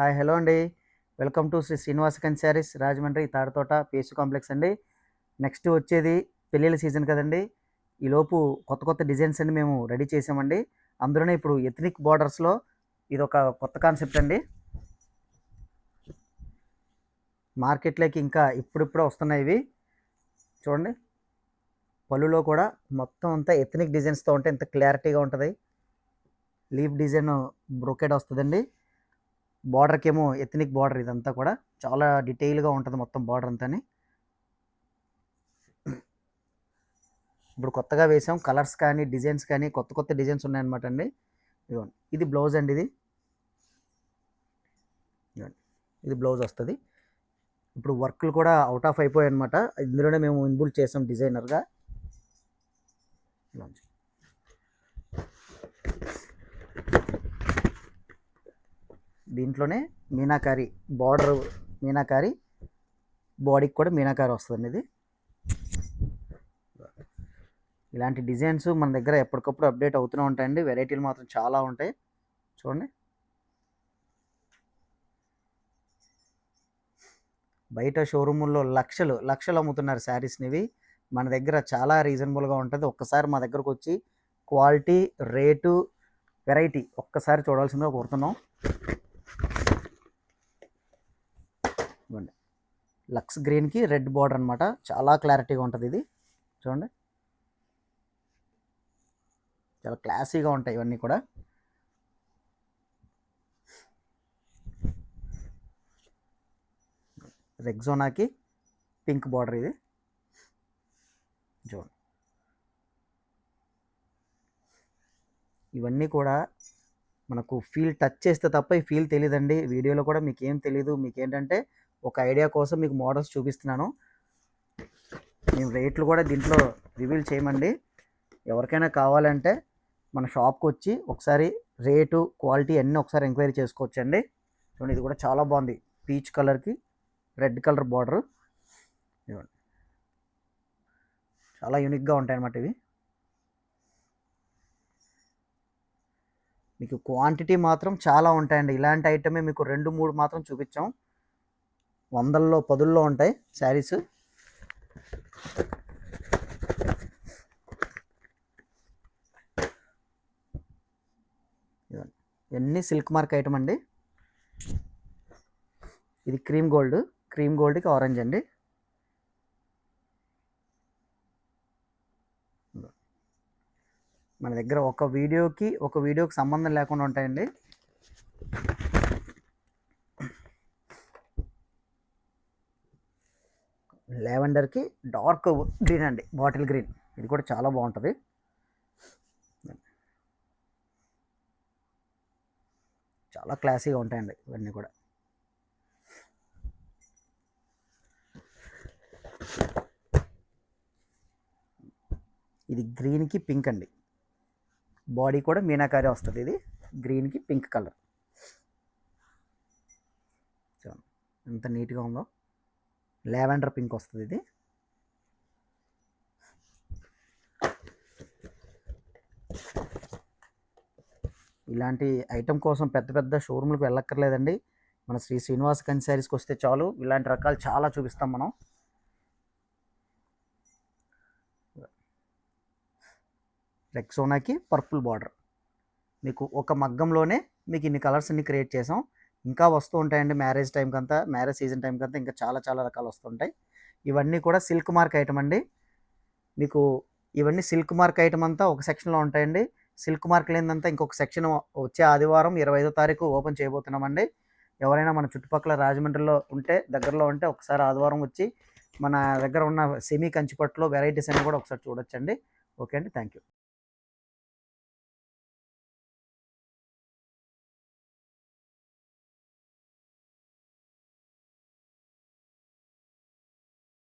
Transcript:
Hi hello అండి. Welcome to Shri Srinivasa Kansaris Rajahmundry Tadathota PSC complex అండి. Next వచ్చేది పెళ్ళిళ్ళ సీజన్ కదండి. ఈలోపు కొత్త కొత్త డిజైన్స్ అండి మేము రెడీ చేసామండి. అందులోనే ఇప్పుడు ఎథనిక్ బార్డర్స్లో ఇది ఒక కొత్త కాన్సెప్ట్ అండి. మార్కెట్లోకి ఇంకా ఇప్పుడిప్పుడే వస్తున్నాయి ఇవి. చూడండి. పళ్ళులో కూడా మొత్తం అంతా ఎథనిక్ డిజైన్స్తో ఉంటే ఇంత క్లారిటీగా ఉంటుంది. లీఫ్ డిజైన్ బ్రొకెడ్ వస్తుందండి. బార్డర్కి ఏమో ఎథనిక్ బార్డర్ ఇదంతా కూడా. చాలా డీటెయిల్గా ఉంటుంది మొత్తం బార్డర్ అంతా ఇప్పుడు కొత్తగా వేసాం. కలర్స్ కానీ డిజైన్స్ కానీ కొత్త కొత్త డిజైన్స్ ఉన్నాయన్నమాట అండి. ఇదిగోండి. ఇది బ్లౌజ్ అండి ఇది. ఇదిగోండి. ఇది బ్లౌజ్ వస్తుంది. ఇప్పుడు వర్క్లు కూడా అవుట్ ఆఫ్ అయిపోయాయి అనమాట ఇందులోనే మేము ఇన్బుల్ చేసాం డిజైనర్గా ఇలాంటి దీంట్లోనే మీనాకారి బార్డర్ మీనాకారి బాడీకి కూడా మీనాకారి వస్తుంది ఇది. ఇలాంటి డిజైన్స్ మన దగ్గర ఎప్పటికప్పుడు అప్డేట్ అవుతూనే ఉంటాయండి. వెరైటీలు మాత్రం చాలా ఉంటాయి. చూడండి. బయట షోరూముల్లో లక్షలు లక్షలు అమ్ముతున్నారు శారీస్నివి మన దగ్గర చాలా రీజనబుల్గా ఉంటుంది. ఒక్కసారి మా దగ్గరకు వచ్చి క్వాలిటీ రేటు వెరైటీ ఒక్కసారి చూడాల్సిందిగా కోరుతున్నాం. ఇవ్వండి. లక్స్ గ్రీన్కి రెడ్ బార్డర్ అనమాట చాలా క్లారిటీగా ఉంటుంది ఇది. చూడండి. చాలా క్లాసీగా ఉంటాయి ఇవన్నీ కూడా. రెగ్జోనాకి పింక్ బార్డర్ ఇది. చూడండి. ఇవన్నీ కూడా మనకు ఫీల్ టచ్ చేస్తే తప్ప ఈ ఫీల్ తెలియదండి వీడియోలో కూడా మీకు ఏం తెలీదు. మీకు ఏంటంటే ఒక ఐడియా కోసం మీకు మోడల్స్ చూపిస్తున్నాను. మేము రేట్లు కూడా దీంట్లో రివీల్ చేయమండి. ఎవరికైనా కావాలంటే మన షాప్కి వచ్చి ఒకసారి రేటు క్వాలిటీ అన్నీ ఒకసారి ఎంక్వైరీ చేసుకోవచ్చండి. చూడండి ఇది కూడా చాలా బాగుంది. పీచ్ కలర్కి రెడ్ కలర్ బార్డర్. ఇవ్వండి చాలా యూనిక్గా ఉంటాయన్నమాట ఇవి. మీకు క్వాంటిటీ మాత్రం చాలా ఉంటాయండి. ఇలాంటి ఐటమే మీకు రెండు మూడు మాత్రం చూపించాం. వందల్లో పదుల్లో ఉంటాయి శారీస్. ఇవన్నీ సిల్క్ మార్క్ ఐటమ్ అండి. ఇది క్రీమ్ గోల్డ్ క్రీమ్ గోల్డ్కి ఆరెంజ్ అండి. మన దగ్గర ఒక వీడియోకి ఒక వీడియోకి సంబంధం లేకుండా ఉంటాయండి. లెవెండర్కి డార్క్ గ్రీన్ అండి బాటిల్ గ్రీన్. ఇది కూడా చాలా బాగుంటుంది. చాలా క్లాసీగా ఉంటాయండి ఇవన్నీ కూడా. ఇది గ్రీన్కి పింక్ అండి. బాడీ కూడా మీనాకారి వస్తుంది ఇది గ్రీన్కి పింక్ కలర్. ఎంత నీట్గా ఉందో. లావెండర్ పింక్ వస్తుంది ఇది. ఇలాంటి ఐటెం కోసం పెద్ద పెద్ద షోరూమ్లకు వెళ్ళక్కర్లేదండి. మన శ్రీ శ్రీనివాస్ కన్ శారీస్కి వస్తే చాలు. ఇలాంటి రకాలు చాలా చూపిస్తాం మనం. రెక్సోనాకి పర్పుల్ బార్డర్. మీకు ఒక మగ్గంలోనే మీకు ఇన్ని కలర్స్ అన్ని క్రియేట్ చేసాం. ఇంకా వస్తూ ఉంటాయండి మ్యారేజ్ టైంకి అంతా మ్యారేజ్ సీజన్ టైం అంతా ఇంకా చాలా చాలా రకాలు వస్తుంటాయి ఇవన్నీ కూడా సిల్క్ మార్క్ ఐటమ్ అండి. మీకు ఇవన్నీ సిల్క్ మార్క్ ఐటమ్ అంతా ఒక సెక్షన్లో ఉంటాయండి. సిల్క్ మార్క్ లేనిదంతా ఇంకొక సెక్షన్ వచ్చే ఆదివారం ఇరవై ఐదో తారీఖు ఓపెన్ చేయబోతున్నామండి. ఎవరైనా మన చుట్టుపక్కల రాజమండ్రిలో ఉంటే దగ్గరలో ఉంటే ఒకసారి ఆదివారం వచ్చి మన దగ్గర ఉన్న సెమీ కంచిపట్టులో వెరైటీస్ అన్నీ కూడా ఒకసారి చూడొచ్చండి. ఓకే అండి. Thank you